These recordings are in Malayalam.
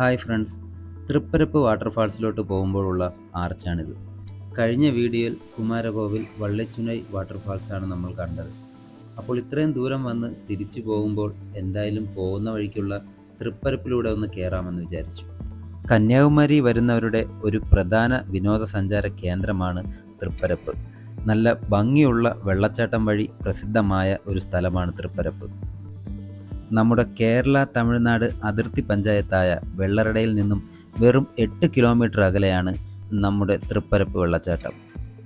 Hi friends. തൃപ്പരപ്പ് വാട്ടർഫാൾസിലോട്ട് പോകുമ്പോഴുള്ള ആർച്ചാണിത്. കഴിഞ്ഞ വീഡിയോയിൽ കുമാരകോവിൽ വള്ളിച്ചുനൈ വാട്ടർഫാൾസാണ് നമ്മൾ കണ്ടത്. അപ്പോൾ ഇത്രയും ദൂരം വന്ന് തിരിച്ചു പോകുമ്പോൾ എന്തായാലും പോകുന്ന വഴിക്കുള്ള തൃപ്പരപ്പിലൂടെ ഒന്ന് കയറാമെന്ന് വിചാരിച്ചു. കന്യാകുമാരി വരുന്നവരുടെ ഒരു പ്രധാന വിനോദസഞ്ചാര കേന്ദ്രമാണ് തൃപ്പരപ്പ്. നല്ല ഭംഗിയുള്ള വെള്ളച്ചാട്ടം വഴി പ്രസിദ്ധമായ ഒരു സ്ഥലമാണ് തൃപ്പരപ്പ്. നമ്മുടെ കേരള തമിഴ്നാട് അതിർത്തി പഞ്ചായത്തായ വെള്ളറടയിൽ നിന്നും വെറും എട്ട് കിലോമീറ്റർ അകലെയാണ് നമ്മുടെ തൃപ്പരപ്പ് വെള്ളച്ചാട്ടം.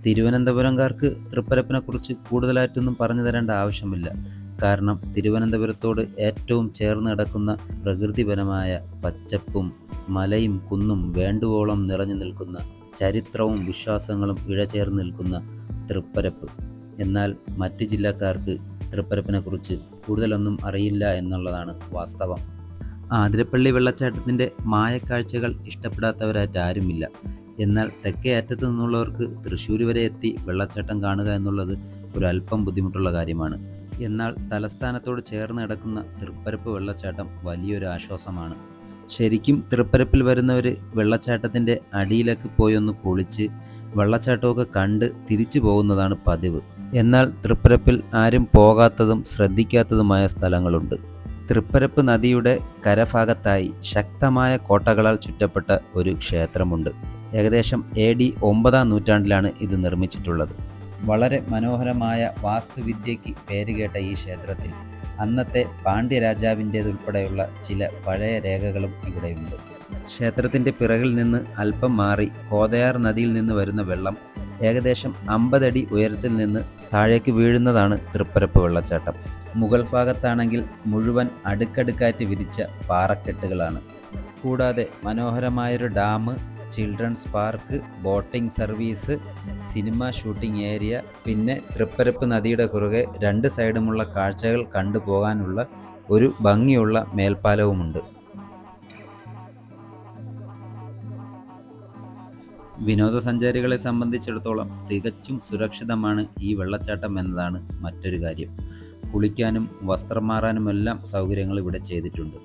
തിരുവനന്തപുരംകാർക്ക് തൃപ്പരപ്പിനെക്കുറിച്ച് കൂടുതലായിട്ടൊന്നും പറഞ്ഞു തരേണ്ട ആവശ്യമില്ല. കാരണം തിരുവനന്തപുരത്തോട് ഏറ്റവും ചേർന്ന് കിടക്കുന്ന പ്രകൃതിപരമായ പച്ചപ്പും മലയും കുന്നും വേണ്ടുവോളം നിറഞ്ഞു നിൽക്കുന്ന ചരിത്രവും വിശ്വാസങ്ങളും ഇഴചേർന്ന് നിൽക്കുന്ന തൃപ്പരപ്പ്. എന്നാൽ മറ്റ് ജില്ലക്കാർക്ക് തൃപ്പരപ്പിനെക്കുറിച്ച് കൂടുതലൊന്നും അറിയില്ല എന്നുള്ളതാണ് വാസ്തവം. ആതിരപ്പള്ളി വെള്ളച്ചാട്ടത്തിന്റെ മായക്കാഴ്ചകൾ ഇഷ്ടപ്പെടാത്തവരായിട്ട് ആരുമില്ല. എന്നാൽ തെക്കേ അറ്റത്ത് നിന്നുള്ളവർക്ക് തൃശ്ശൂർ വരെ എത്തി വെള്ളച്ചാട്ടം കാണുക എന്നുള്ളത് ഒരു അല്പം ബുദ്ധിമുട്ടുള്ള കാര്യമാണ്. എന്നാൽ തലസ്ഥാനത്തോട് ചേർന്ന് കിടക്കുന്ന തൃപ്പരപ്പ് വെള്ളച്ചാട്ടം വലിയൊരു ആശ്വാസമാണ്. ശരിക്കും തൃപ്പരപ്പിൽ വരുന്നവർ വെള്ളച്ചാട്ടത്തിന്റെ അടിയിലേക്ക് പോയി ഒന്ന് കുളിച്ച് വെള്ളച്ചാട്ടമൊക്കെ കണ്ട് തിരിച്ചു പോകുന്നതാണ് പതിവ്. എന്നാൽ തൃപ്പരപ്പിൽ ആരും പോകാത്തതും ശ്രദ്ധിക്കാത്തതുമായ സ്ഥലങ്ങളുണ്ട്. തൃപ്പരപ്പ് നദിയുടെ കരഭാഗത്തായി ശക്തമായ കോട്ടകളാൽ ചുറ്റപ്പെട്ട ഒരു ക്ഷേത്രമുണ്ട്. ഏകദേശം എ ഡി ഒമ്പതാം നൂറ്റാണ്ടിലാണ് ഇത് നിർമ്മിച്ചിട്ടുള്ളത്. വളരെ മനോഹരമായ വാസ്തുവിദ്യയ്ക്ക് പേരുകേട്ട ഈ ക്ഷേത്രത്തിൽ അന്നത്തെ പാണ്ഡ്യരാജാവിന്റേതുൾപ്പെടെയുള്ള ചില പഴയ രേഖകളും ഇവിടെയുണ്ട്. ക്ഷേത്രത്തിന്റെ പിറകിൽ നിന്ന് അല്പം മാറി കോതയാർ നദിയിൽ നിന്ന് വരുന്ന വെള്ളം ഏകദേശം അമ്പതടി ഉയരത്തിൽ നിന്ന് താഴേക്ക് വീഴുന്നതാണ് തൃപ്പരപ്പ് വെള്ളച്ചാട്ടം. മുഗൾ ഭാഗത്താണെങ്കിൽ മുഴുവൻ അടുക്കടുക്കാറ്റ് വിരിച്ച പാറക്കെട്ടുകളാണ്. കൂടാതെ മനോഹരമായൊരു dam children's park boating service cinema shooting area പിന്നെ തൃപ്പരപ്പ് നദിയുടെ കുറുകെ രണ്ട് സൈഡുമുള്ള കാഴ്ചകൾ കണ്ടുപോകാനുള്ള ഒരു ഭംഗിയുള്ള മേൽപ്പാലവുമുണ്ട്. വിനോദസഞ്ചാരികളെ സംബന്ധിച്ചിടത്തോളം തികച്ചും സുരക്ഷിതമാണ് ഈ വെള്ളച്ചാട്ടം എന്നതാണ് മറ്റൊരു കാര്യം. കുളിക്കാനും വസ്ത്രം മാറാനുമെല്ലാം സൗകര്യങ്ങൾ ഇവിടെ ചെയ്തിട്ടുണ്ട്.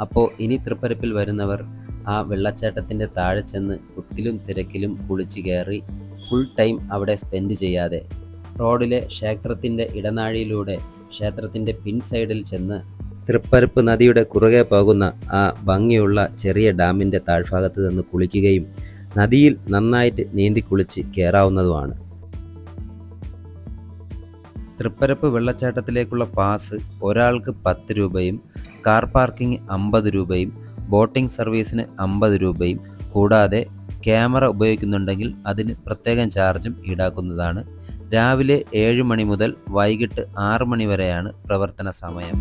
അപ്പോൾ ഇനി തൃപ്പരപ്പിൽ വരുന്നവർ ആ വെള്ളച്ചാട്ടത്തിന്റെ താഴെ ചെന്ന് കുത്തിലും തിരക്കിലും കുളിച്ച് കയറി ഫുൾ ടൈം അവിടെ സ്പെൻഡ് ചെയ്യാതെ റോഡിലെ ക്ഷേത്രത്തിന്റെ ഇടനാഴിയിലൂടെ ക്ഷേത്രത്തിന്റെ പിൻ സൈഡിൽ ചെന്ന് തൃപ്പരപ്പ് നദിയുടെ കുറുകെ പോകുന്ന ആ ഭംഗിയുള്ള ചെറിയ ഡാമിന്റെ താഴ്ഭാഗത്ത് നിന്ന് കുളിക്കുകയും നദിയിൽ നന്നായിട്ട് നീന്തി കുളിച്ച് കയറാവുന്നതുമാണ് തൃപ്പരപ്പ് വെള്ളച്ചാട്ടത്തിലേക്കുള്ള പാസ് ഒരാൾക്ക് പത്ത് രൂപയും കാർ പാർക്കിംഗ് അമ്പത് രൂപയും ബോട്ടിംഗ് സർവീസിന് അമ്പത് രൂപയും കൂടാതെ ക്യാമറ ഉപയോഗിക്കുന്നുണ്ടെങ്കിൽ അതിന് പ്രത്യേകം ചാർജും ഈടാക്കുന്നതാണ്. രാവിലെ ഏഴ് മണി മുതൽ വൈകിട്ട് ആറ് മണി വരെയാണ് പ്രവർത്തന സമയം.